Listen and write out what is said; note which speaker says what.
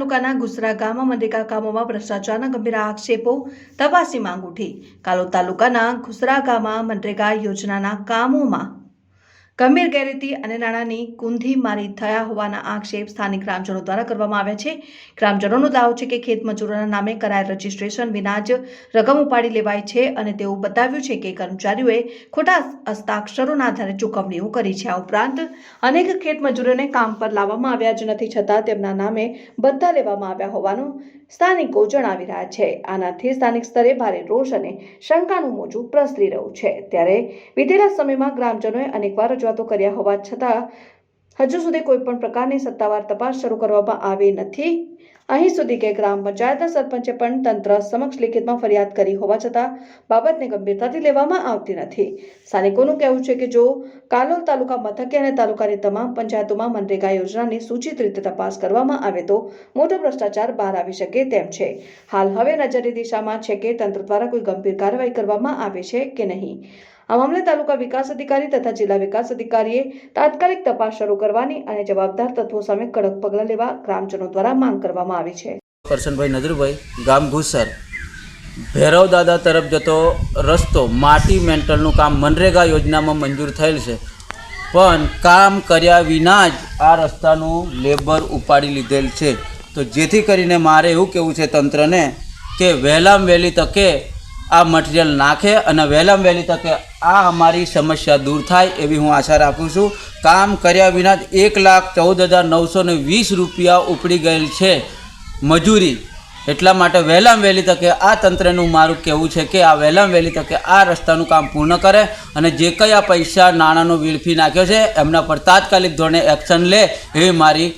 Speaker 1: તાલુકાના ગુસરા ગામમાં મનરેગા કામોમાં ભ્રષ્ટાચારના ગંભીર આક્ષેપો તપાસી માંગ ઉઠી. કાલોલ તાલુકાના ગુસરા ગામમાં મનરેગા યોજનાના કામોમાં ગંભીર ગેરરીતિ અને નાણાંની કુંધી મારી થયા હોવાના આક્ષેપ સ્થાનિક ગ્રામજનો દ્વારા કરવામાં આવ્યા છે. ગ્રામજનોનો દાવો છે કે ખેત મજૂરોના નામે કરાયેલ રજીસ્ટ્રેશન વિના જ રકમ ઉપાડી લેવાય છે અને તેઓ બતાવ્યું છે કે કર્મચારીઓએ ખોટા હસ્તાક્ષરોના આધારે ચૂકવણીઓ કરી છે. આ ઉપરાંત અનેક ખેત મજૂરોને કામ પર લાવવામાં આવ્યા જ નથી, છતાં તેમના નામે બધા લેવામાં આવ્યા હોવાનું સ્થાનિકો જણાવી રહ્યા છે. આનાથી સ્થાનિક સ્તરે ભારે રોષ અને શંકાનું મોજું પ્રસરી રહ્યું છે. ત્યારે વિતેલા સમયમાં ગ્રામજનોએ અનેકવાર રજૂઆતો કર્યા હોવા છતાં હજુ સુધી કોઈ પણ પ્રકારની સત્તાવાર તપાસ શરૂ કરવામાં આવી નથી. અહીં સુધી કે ગ્રામ પંચાયતના સરપંચે પણ તંત્ર સમક્ષ લિખિતમાં ફરિયાદ કરી હોવા છતાં બાબતને ગંભીરતાથી લેવામાં આવતી નથી. સ્થાનિકોનું કહેવું છે કે જો કાલોલ તાલુકા મથકે અને તાલુકાની તમામ પંચાયતોમાં મનરેગા યોજનાની સૂચિત રીતે તપાસ કરવામાં આવે તો મોટો ભ્રષ્ટાચાર બહાર આવી શકે તેમ છે. હાલ હવે નજરની દિશામાં છે કે તંત્ર દ્વારા કોઈ ગંભીર કાર્યવાહી કરવામાં આવે છે કે નહીં. આ મામલે તાલુકા વિકાસ અધિકારી તથા જિલ્લા વિકાસ અધિકારીએ તાત્કાલિક તપાસ શરૂ કરવાની અને જવાબદાર તત્વો સામે કડક પગલાં લેવા ગ્રામજનો દ્વારા માંગ કરવામાં આવી છે.
Speaker 2: કરશનભાઈ નજરભાઈ, ગામ ભૂસર ભૈરવ દાદા તરફ જતો રસ્તો માટી મેન્ટલનું કામ મનરેગા યોજનામાં મંજૂર થયેલ છે. પણ કામ કર્યા વિના જ આ રસ્તાનું લેબર ઉપાડી લીધેલ છે. તો જેથી કરીને મારે એવું કહેવું છે તંત્રને કે વહેલામ વહેલી તકે આ મટીરિયલ નાખે અને વહેલામ વહેલી તકે આ અમારી સમસ્યા દૂર થાય એવી હું આશા રાખું છું. કામ કર્યા વિના જ એક લાખ ચૌદ હજાર નવસો ને વીસ રૂપિયા ઉપડી ગયેલ છે મજૂરી. એટલા માટે વહેલામ વહેલી તકે આ તંત્રનું મારું કહેવું છે કે આ વહેલામ વહેલી તકે આ રસ્તાનું કામ પૂર્ણ કરે અને જે કંઈ આ પૈસા નાણાંનો વેડફી નાખ્યો છે એમના પર તાત્કાલિક ધોરણે એક્શન લે એવી મારી